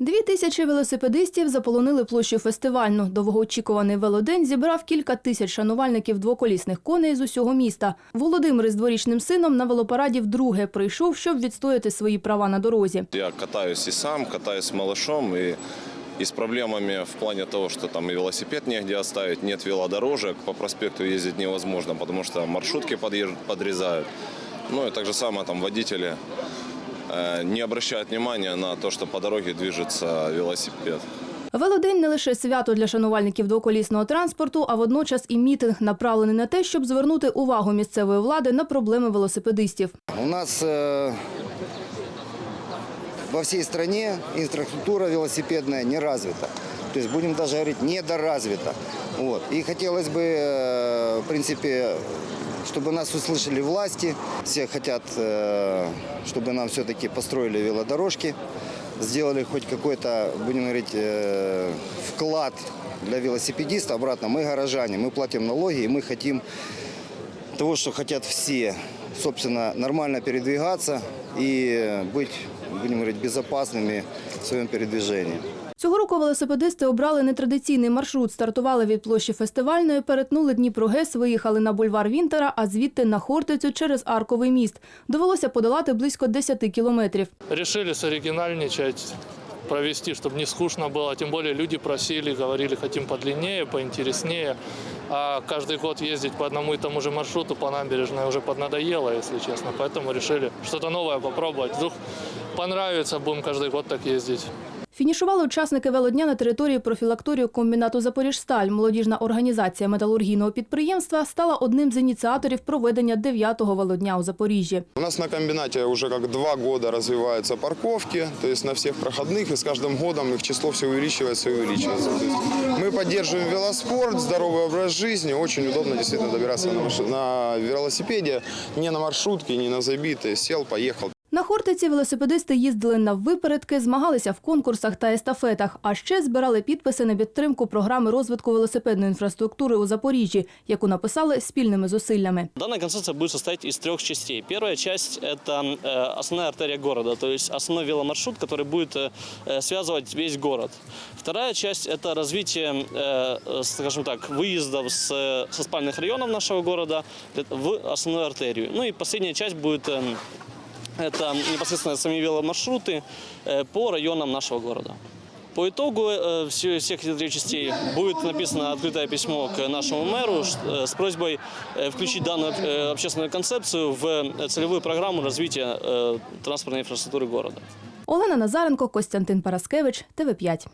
Дві тисячі велосипедистів заполонили площу фестивальну. Довгоочікуваний велодень зібрав кілька тисяч шанувальників двоколісних коней з усього міста. Володимир із дворічним сином на велопараді вдруге прийшов, щоб відстояти свої права на дорозі. Я катаюсь и сам, катаюсь с малышом, и, и с проблемами в плане того, что там и велосипед негде оставить, нет велодорожек, по проспекту ездить невозможно, потому что маршрутки подъезж- подрезают. Ну и так же самое там водители э, не обращают внимания на то, что по дороге движется велосипед. Велодень не лише свято для шанувальників двоколісного транспорту, а водночас і мітинг направлений на те, щоб звернути увагу місцевої влади на проблеми велосипедистів. У нас э, во всей стране инфраструктура велосипедная не развита. То есть будем даже говорить недоразвита. Вот. И хотелось бы, э, в принципе, чтобы нас услышали власти. Все хотят, э, чтобы нам все-таки построили велодорожки, сделали хоть какой-то, будем говорить, э, вклад для велосипедиста обратно. Мы горожане, мы платим налоги, и мы хотим того, что хотят все, собственно, нормально передвигаться и быть, будем говорить, безопасными в своем передвижении. Цього року велосипедисти обрали нетрадиційний маршрут. Стартували від площі фестивальної, перетнули Дніпро ГЕС, виїхали на бульвар Вінтера, а звідти на Хортицю через Арковий міст. Довелося подолати близько 10 кілометрів. решили соригинальничать, провести, чтобы не скучно было. Тем более люди просили, говорили, хотим подлиннее, поинтереснее. А каждый год ездить по одному и тому же маршруту по набережной уже поднадоело, если честно. Поэтому решили что-то новое попробовать. Вдруг понравится, будем каждый год так ездить. Фінішували учасники велодня на території профілакторію комбінату «Запоріжсталь». Молодіжна організація металургійного підприємства стала одним з ініціаторів проведення 9-го велодня у Запоріжжі. У нас на комбинате уже как два года развиваются парковки, то есть на всех проходных, и с каждым годом их число все увеличивается и увеличивается. То есть мы поддерживаем велоспорт, здоровый образ жизни, очень удобно действительно добираться на, маш- на велосипеде, не на маршрутке, не на забитые, сел, поехал. На Хортиці велосипедисти їздили на випередки, змагалися в конкурсах та естафетах, а ще збирали підписи на підтримку програми розвитку велосипедної інфраструктури у Запоріжжі, яку написали спільними зусиллями. Данная концепция будет состоять из трех частей. Первая часть – это э, основная артерия города, то есть основной веломаршрут, который будет э, э, связывать весь город. Вторая часть – это развитие, э, э, скажем так, выездов с, э, со спальных районов нашего города для- в основную артерию. Ну и последняя часть будет эм, это непосредственно сами веломаршруты э, по районам нашего города. По итогу э, всё- всех этих трех частей будет написано открытое письмо к нашему мэру ш- э, с просьбой э, включить данную э, общественную концепцию в э, целевую программу развития э, транспортной инфраструктуры города. Олена Назаренко, Костянтин Параскевич, ТВ5.